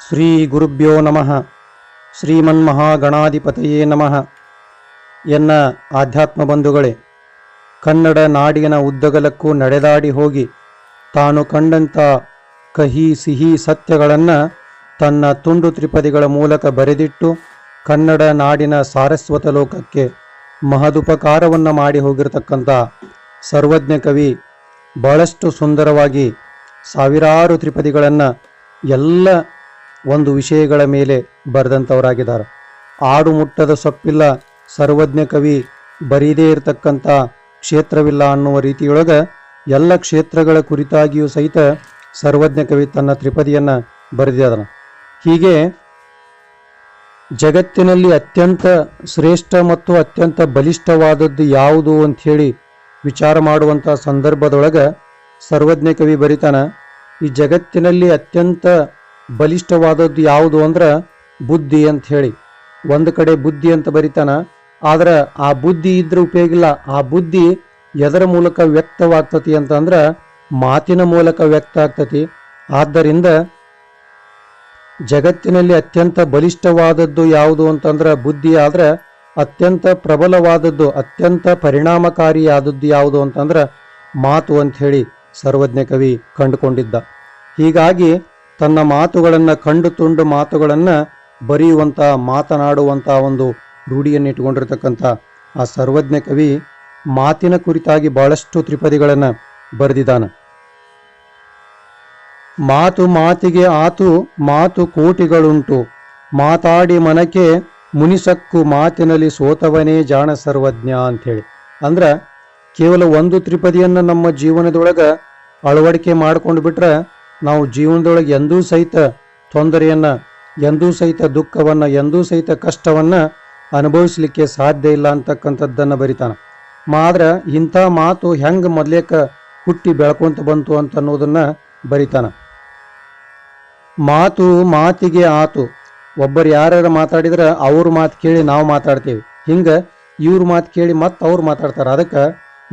ಶ್ರೀ ಗುರುಭ್ಯೋ ನಮಃ ಶ್ರೀಮನ್ಮಹಾಗಣಾಧಿಪತಯೇ ನಮಃ ಎನ್ನ ಆಧ್ಯಾತ್ಮ ಬಂಧುಗಳೇ ಕನ್ನಡ ನಾಡಿನ ಉದ್ದಗಲಕ್ಕೂ ನಡೆದಾಡಿ ಹೋಗಿ ತಾನು ಕಂಡಂಥ ಕಹಿ ಸಿಹಿ ಸತ್ಯಗಳನ್ನು ತನ್ನ ತುಂಡು ತ್ರಿಪದಿಗಳ ಮೂಲಕ ಬರೆದಿಟ್ಟು ಕನ್ನಡ ನಾಡಿನ ಸಾರಸ್ವತ ಲೋಕಕ್ಕೆ ಮಹದುಪಕಾರವನ್ನು ಮಾಡಿ ಹೋಗಿರತಕ್ಕಂಥ ಸರ್ವಜ್ಞ ಕವಿ ಬಹಳಷ್ಟು ಸುಂದರವಾಗಿ ಸಾವಿರಾರು ತ್ರಿಪದಿಗಳನ್ನು ಎಲ್ಲ ಒಂದು ವಿಷಯಗಳ ಮೇಲೆ ಬರೆದಂಥವರಾಗಿದ್ದಾರೆ. ಆಡು ಮುಟ್ಟದ ಸೊಪ್ಪಿಲ್ಲ ಸರ್ವಜ್ಞ ಕವಿ ಬರೀದೇ ಇರತಕ್ಕಂಥ ಕ್ಷೇತ್ರವಿಲ್ಲ ಅನ್ನುವ ರೀತಿಯೊಳಗೆ ಎಲ್ಲ ಕ್ಷೇತ್ರಗಳ ಕುರಿತಾಗಿಯೂ ಸಹಿತ ಸರ್ವಜ್ಞ ಕವಿ ತನ್ನ ತ್ರಿಪದಿಯನ್ನು ಬರೆದಿದ್ದಾನೆ. ಹೀಗೆ ಜಗತ್ತಿನಲ್ಲಿ ಅತ್ಯಂತ ಶ್ರೇಷ್ಠ ಮತ್ತು ಅತ್ಯಂತ ಬಲಿಷ್ಠವಾದದ್ದು ಯಾವುದು ಅಂಥೇಳಿ ವಿಚಾರ ಮಾಡುವಂಥ ಸಂದರ್ಭದೊಳಗೆ ಸರ್ವಜ್ಞ ಕವಿ ಬರಿತಾನ, ಈ ಜಗತ್ತಿನಲ್ಲಿ ಅತ್ಯಂತ ಬಲಿಷ್ಠವಾದದ್ದು ಯಾವುದು ಅಂದ್ರೆ ಬುದ್ಧಿ ಅಂತ ಹೇಳಿ. ಒಂದು ಕಡೆ ಬುದ್ಧಿ ಅಂತ ಬರಿತಾನ, ಆದ್ರೆ ಆ ಬುದ್ಧಿ ಇದ್ರೆ ಉಪಯೋಗ ಇಲ್ಲ. ಆ ಬುದ್ಧಿ ಎದರ ಮೂಲಕ ವ್ಯಕ್ತವಾಗ್ತತಿ ಅಂತಂದ್ರೆ ಮಾತಿನ ಮೂಲಕ ವ್ಯಕ್ತ ಆಗ್ತತಿ. ಆದ್ದರಿಂದ ಜಗತ್ತಿನಲ್ಲಿ ಅತ್ಯಂತ ಬಲಿಷ್ಠವಾದದ್ದು ಯಾವುದು ಅಂತಂದ್ರೆ ಬುದ್ಧಿ, ಆದ್ರೆ ಅತ್ಯಂತ ಪ್ರಬಲವಾದದ್ದು, ಅತ್ಯಂತ ಪರಿಣಾಮಕಾರಿಯಾದದ್ದು ಯಾವುದು ಅಂತಂದ್ರೆ ಮಾತು ಅಂತ ಹೇಳಿ ಸರ್ವಜ್ಞ ಕವಿ ಕಂಡುಕೊಂಡಿದ್ದ. ಹೀಗಾಗಿ ತನ್ನ ಮಾತುಗಳನ್ನು ಕಂಡು ತುಂಡು ಮಾತುಗಳನ್ನು ಬರೆಯುವಂಥ ಮಾತನಾಡುವಂಥ ಒಂದು ರೂಢಿಯನ್ನು ಇಟ್ಕೊಂಡಿರ್ತಕ್ಕಂಥ ಆ ಸರ್ವಜ್ಞ ಕವಿ ಮಾತಿನ ಕುರಿತಾಗಿ ಬಹಳಷ್ಟು ತ್ರಿಪದಿಗಳನ್ನು ಬರೆದಿದ್ದಾನೆ. ಮಾತು ಮಾತಿಗೆ ಆತು, ಮಾತು ಕೋಟಿಗಳುಂಟು. ಮಾತಾಡಿ ಮನಕ್ಕೆ ಮುನಿಸಕ್ಕು ಮಾತಿನಲ್ಲಿ ಸೋತವನೇ ಜಾಣ ಸರ್ವಜ್ಞ ಅಂಥೇಳಿ ಅಂದ್ರೆ ಕೇವಲ ಒಂದು ತ್ರಿಪದಿಯನ್ನು ನಮ್ಮ ಜೀವನದೊಳಗೆ ಅಳವಡಿಕೆ ಮಾಡಿಕೊಂಡು ಬಿಟ್ರೆ ನಾವು ಜೀವನದೊಳಗೆ ಎಂದೂ ಸಹಿತ ತೊಂದರೆಯನ್ನು, ಎಂದೂ ಸಹಿತ ದುಃಖವನ್ನು, ಎಂದೂ ಸಹಿತ ಕಷ್ಟವನ್ನು ಅನುಭವಿಸಲಿಕ್ಕೆ ಸಾಧ್ಯ ಇಲ್ಲ ಅಂತಕ್ಕಂಥದ್ದನ್ನು ಬರಿತಾನೆ. ಮಾದ್ರ ಇಂಥ ಮಾತು ಹೆಂಗೆ ಮೊದಲೇಕ ಹುಟ್ಟಿ ಬೆಳ್ಕೊಂತ ಬಂತು ಅಂತ ಅನ್ನೋದನ್ನು ಬರಿತಾನ. ಮಾತು ಮಾತಿಗೆ ಆತು. ಒಬ್ಬರು ಯಾರ್ಯಾರು ಮಾತಾಡಿದ್ರೆ ಅವ್ರ ಮಾತು ಕೇಳಿ ನಾವು ಮಾತಾಡ್ತೀವಿ. ಹಿಂಗೆ ಇವ್ರ ಮಾತು ಕೇಳಿ ಮತ್ತೆ ಅವ್ರು ಮಾತಾಡ್ತಾರೆ. ಅದಕ್ಕೆ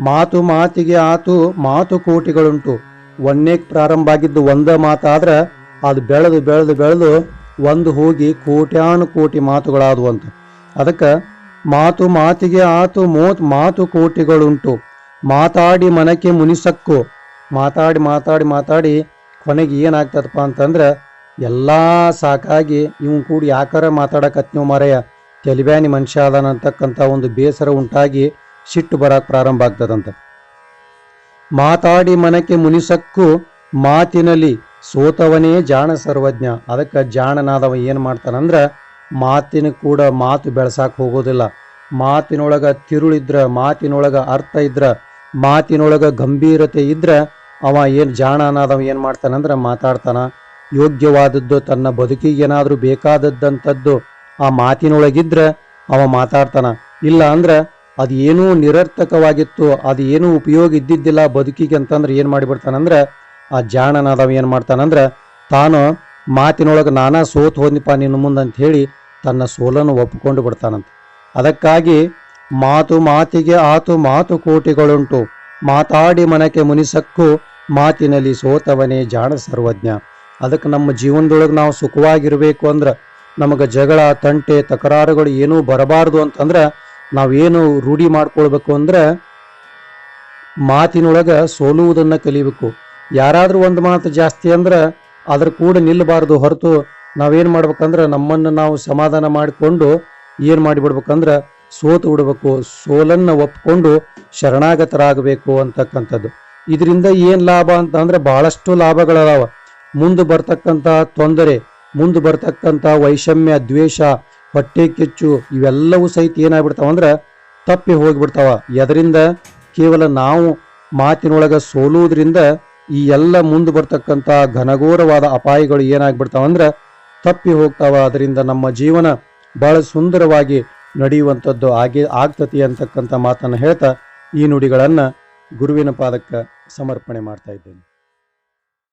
ಮಾತು ಮಾತಿಗೆ ಆತು, ಮಾತು ಕೋಟಿಗಳುಂಟು. ಒಂದನೇಕ್ ಪ್ರಾರಂಭ ಆಗಿದ್ದು ಒಂದ ಮಾತಾದ್ರೆ ಅದು ಬೆಳೆದು ಬೆಳೆದು ಬೆಳೆದು ಒಂದು ಹೋಗಿ ಕೋಟ್ಯಾನು ಕೋಟಿ ಮಾತುಗಳಾದವು ಅಂತ ಅದಕ್ಕೆ ಮಾತು ಮಾತಿಗೆ ಆತು ಮೋತ್ ಮಾತು ಕೋಟಿಗಳುಂಟು. ಮಾತಾಡಿ ಮನಕ್ಕೆ ಮುನಿಸಕ್ಕು. ಮಾತಾಡಿ ಮಾತಾಡಿ ಮಾತಾಡಿ ಕೊನೆಗೆ ಏನಾಗ್ತದಪ್ಪ ಅಂತಂದ್ರೆ ಎಲ್ಲ ಸಾಕಾಗಿ ಇವನ್ ಕೂಡ ಯಾಕಾರ ಮಾತಾಡಕತ್ನೀವ್ ಮರೆಯ, ತೆಲಿಬ್ಯಾನಿ ಮನುಷ್ಯ ಅದಾನ ಅಂತಕ್ಕಂಥ ಒಂದು ಬೇಸರ ಉಂಟಾಗಿ ಸಿಟ್ಟು ಬರಕ್ಕೆ ಪ್ರಾರಂಭ ಆಗ್ತದಂತ. ಮಾತಾಡಿ ಮನಕ್ಕೆ ಮುನಿಸಕ್ಕು ಮಾತಿನಲ್ಲಿ ಸೋತವನೇ ಜಾಣ ಸರ್ವಜ್ಞ. ಅದಕ್ಕೆ ಜಾಣನಾದವ ಏನು ಮಾಡ್ತಾನಂದ್ರೆ ಮಾತಿನ ಕೂಡ ಮಾತು ಬೆಳೆಸಕ್ಕೆ ಹೋಗೋದಿಲ್ಲ. ಮಾತಿನೊಳಗ ತಿರುಳಿದ್ರೆ, ಮಾತಿನೊಳಗ ಅರ್ಥ ಇದ್ರೆ, ಮಾತಿನೊಳಗ ಗಂಭೀರತೆ ಇದ್ರೆ ಅವ ಏನು ಜಾಣ ಅನ್ನೋದವ ಏನು ಮಾಡ್ತಾನಂದ್ರೆ ಮಾತಾಡ್ತಾನ. ಯೋಗ್ಯವಾದದ್ದು ತನ್ನ ಬದುಕಿಗೆ ಏನಾದರೂ ಬೇಕಾದದ್ದಂಥದ್ದು ಆ ಮಾತಿನೊಳಗಿದ್ರೆ ಅವ ಮಾತಾಡ್ತಾನ. ಇಲ್ಲ ಅಂದ್ರೆ ಅದು ಏನೂ ನಿರರ್ಥಕವಾಗಿತ್ತು ಅದು ಏನೂ ಉಪಯೋಗ ಇದ್ದಿದ್ದಿಲ್ಲ ಬದುಕಿಗೆ ಅಂತಂದ್ರೆ ಏನು ಮಾಡಿಬಿಡ್ತಾನಂದ್ರೆ, ಆ ಜಾಣನಾದವ ಏನು ಮಾಡ್ತಾನಂದ್ರೆ, ತಾನು ಮಾತಿನೊಳಗೆ ನಾನಾ ಸೋತ್ ಹೋದ್ನಿಪ್ಪ ನಿನ್ನ ಮುಂದೆ ಅಂತ ಹೇಳಿ ತನ್ನ ಸೋಲನ್ನು ಒಪ್ಪಿಕೊಂಡು ಬಿಡ್ತಾನಂತ. ಅದಕ್ಕಾಗಿ ಮಾತು ಮಾತಿಗೆ ಆತು ಮಾತು ಕೋಟಿಗಳುಂಟು. ಮಾತಾಡಿ ಮನಕ್ಕೆ ಮುನಿಸಕ್ಕೂ ಮಾತಿನಲ್ಲಿ ಸೋತವನೇ ಜಾಣ ಸರ್ವಜ್ಞ. ಅದಕ್ಕೆ ನಮ್ಮ ಜೀವನದೊಳಗೆ ನಾವು ಸುಖವಾಗಿರಬೇಕು ಅಂದ್ರೆ, ನಮಗೆ ಜಗಳ, ತಂಟೆ, ತಕರಾರುಗಳು ಏನೂ ಬರಬಾರ್ದು ಅಂತಂದ್ರೆ ನಾವೇನು ರೂಢಿ ಮಾಡ್ಕೊಳ್ಬೇಕು ಅಂದ್ರೆ ಮಾತಿನೊಳಗೆ ಸೋಲುವುದನ್ನು ಕಲಿಬೇಕು. ಯಾರಾದರೂ ಒಂದು ಮಾತು ಜಾಸ್ತಿ ಅಂದ್ರೆ ಅದ್ರ ಕೂಡ ನಿಲ್ಲಬಾರ್ದು ಹೊರತು ನಾವೇನು ಮಾಡ್ಬೇಕಂದ್ರೆ ನಮ್ಮನ್ನು ನಾವು ಸಮಾಧಾನ ಮಾಡಿಕೊಂಡು ಏನು ಮಾಡಿಬಿಡ್ಬೇಕಂದ್ರೆ ಸೋತು ಬಿಡಬೇಕು. ಸೋಲನ್ನು ಒಪ್ಕೊಂಡು ಶರಣಾಗತರಾಗಬೇಕು ಅಂತಕ್ಕಂಥದ್ದು. ಇದರಿಂದ ಏನು ಲಾಭ ಅಂತ ಅಂದ್ರೆ ಬಹಳಷ್ಟು ಲಾಭಗಳದಾವ. ಮುಂದೆ ಬರ್ತಕ್ಕಂಥ ತೊಂದರೆ, ಮುಂದೆ ಬರ್ತಕ್ಕಂಥ ವೈಷಮ್ಯ, ದ್ವೇಷ ಹೊಟ್ಟೆ ಕಿಚ್ಚು ಇವೆಲ್ಲವೂ ಸಹಿತ ಏನಾಗ್ಬಿಡ್ತಾವ ಅಂದ್ರೆ ತಪ್ಪಿ ಹೋಗ್ಬಿಡ್ತಾವ. ಎದರಿಂದ? ಕೇವಲ ನಾವು ಮಾತಿನೊಳಗೆ ಸೋಲುವುದರಿಂದ ಈ ಎಲ್ಲ ಮುಂದೆ ಬರ್ತಕ್ಕಂಥ ಘನಘೋರವಾದ ಅಪಾಯಗಳು ಏನಾಗ್ಬಿಡ್ತಾವ ಅಂದ್ರೆ ತಪ್ಪಿ ಹೋಗ್ತಾವ. ಅದರಿಂದ ನಮ್ಮ ಜೀವನ ಬಹಳ ಸುಂದರವಾಗಿ ನಡೆಯುವಂಥದ್ದು ಆಗಿ ಆಗ್ತತಿ ಅಂತಕ್ಕಂಥ ಮಾತನ್ನು ಹೇಳ್ತಾ ಈ ನುಡಿಗಳನ್ನು ಗುರುವಿನ ಪಾದಕ್ಕೆ ಸಮರ್ಪಣೆ ಮಾಡ್ತಾ ಇದ್ದೇನೆ.